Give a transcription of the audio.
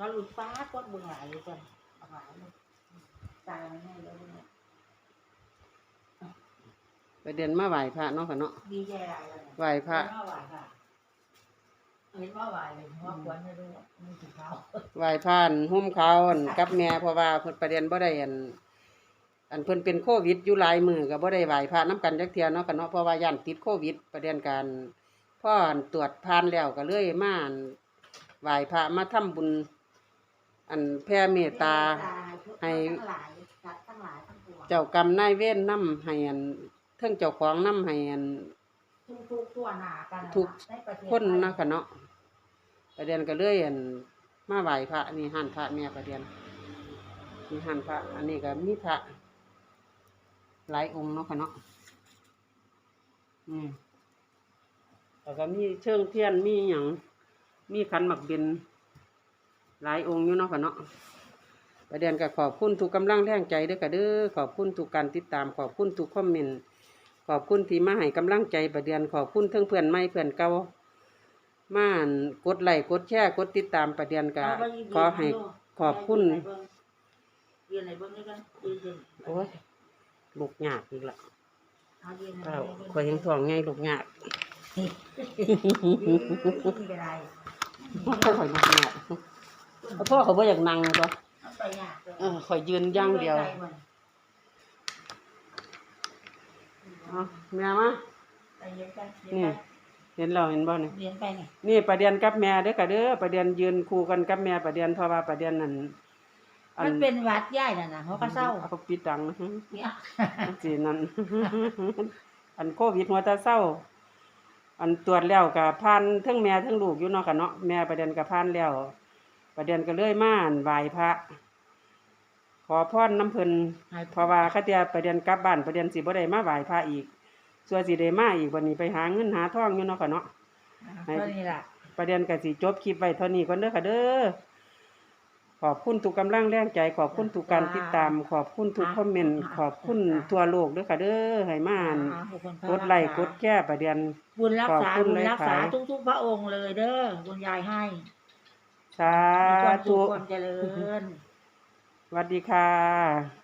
ก็หลุดฟ้าก็เบื่อหลายเลยก่อนเอาหลายเลยตายไม่ได้เลยเนี่ยประเด็นมาไหว้พระเนาะค่ะเนาะดีใจอะไรเลยไหว้พระเห็นว่าไหวค่ะเห็นว่าไหวเลยว่าควรไม่รู้ไม่ถึงเขาไหว้พระอั่นห่มขาวอั่นกับแม่เพราะว่าเพิ่นประเด็นบ่ได้อันอันเพิ่นเป็นโควิดอยู่หลายมื้อก็บ่ได้ไหว้พระนํกันจักเที่ยเนาะค่ะเนาะเพราะว่าย่านติดโควิด ประเด็นการพออั่นตรวจผ่านแล้วก็เลยมาอั่นไหว้พระมาทำบุญ อันแผ่เมตตา ให้ ทั้งหลายสัตว์ทั้งหลายทั้งปวงเจ้ากรรมนายเวรนำให้อันเทิงเจ้าของนำให้อัน ทุกทุกๆทั่วหน้ากันทุกในประเทศคนไทยนะค่ะเนาะประเด็นก็เลยอันมาไหว้พระนี่หันพระแม่ประเด็นมีหันพระ อันนี้ก็มีพระหลายองค์เนาะค่ะเนาะอืมแล้วก็มีเชิงเทียนมีหยังมีขันหมักเบน หลายองค์อยู่เนาะค่ะเนาะประเด็นก็ขอบคุณทุกกำลังแรงใจเด้อค่ะเด้อขอบคุณทุกการติดตาม ขอบคุณทุกคอมเมนต์ขอบคุณที่มาให้กำลังใจประเด็นขอบคุณเทั้งเพื่อนใหม่เพื่อนเก่ามาอั่นกดไลค์กดแชร์กดติดตามประเด็นก็เอาไปยืนขอให้ดูขอบคุณยืนไหนเบิ้งยืนไหนเบิ้งนี่กันยืนยืนโอ้ยลูกหยากอีกละเอายืนไหนเอ้าเบิ้งข่อยยังท้องไงลูกหยากนี่เป็นไรข่อยข่อยลูกหยาก เอาพ่อเขาบ่อยากนั่งตัวเอาไปยากเลยเออข่อยยืนอย่างเดียวใจมันเอาแม่มาใจเย็นกันเย็นนี่กันเห็นเราเห็นบ่นี่เรียนไปนี่นี่ประเด็นกับแม่เด้อค่ะเด้อประเด็นยืนคู่กันกับแม่ประเด็นเพราะว่าประเด็นนั้นอัมันเป็นหวัดใหญ่น่ะนะเขาก็เศร้าเอาปิดดังนะเนี่ยสินั่น อันโควิดหัวแตาเศร้า อันตรวจแล้วก็ผ่านทั้งแม่ทั้งลูกอยู่เนาะค่ะเนาะแม่ประเด็นก็ผ่านแล้ว ประเด็นก็เลยมาอั่นไหว้พระ ขอพรน้ำเพิ่นเพราะว่าคาเตียประเด็นกลับบ้านประเด็นสิบ่ได้มาไหว้พระอีกส่วนสิได้มาอีกวันนี้ไปหาเงินหาทองอยู่เนาะค่ะเนาะเท่านี้ล่ะประเด็นก็สิจบคลิปไว้เท่านี้ก่อนเด้อค่ะเด้อ ขอบคุณทุกกำลังแรงใจ ขอบคุณทุกการติดตาม ขอบคุณทุกคอมเมนต์ ขอบคุณทั่วโลกเด้อค่ะเด้อให้มาอ่านอ่าผู้คนพระกดไลค์กดแชร์ประเด็นบุญรักษาขอบคุณบุญรักษาหลายๆทุกๆพระองค์เลยเด้อคุณยายให้ สามีความสุธุขความเจริญ สวัสดีค่ะ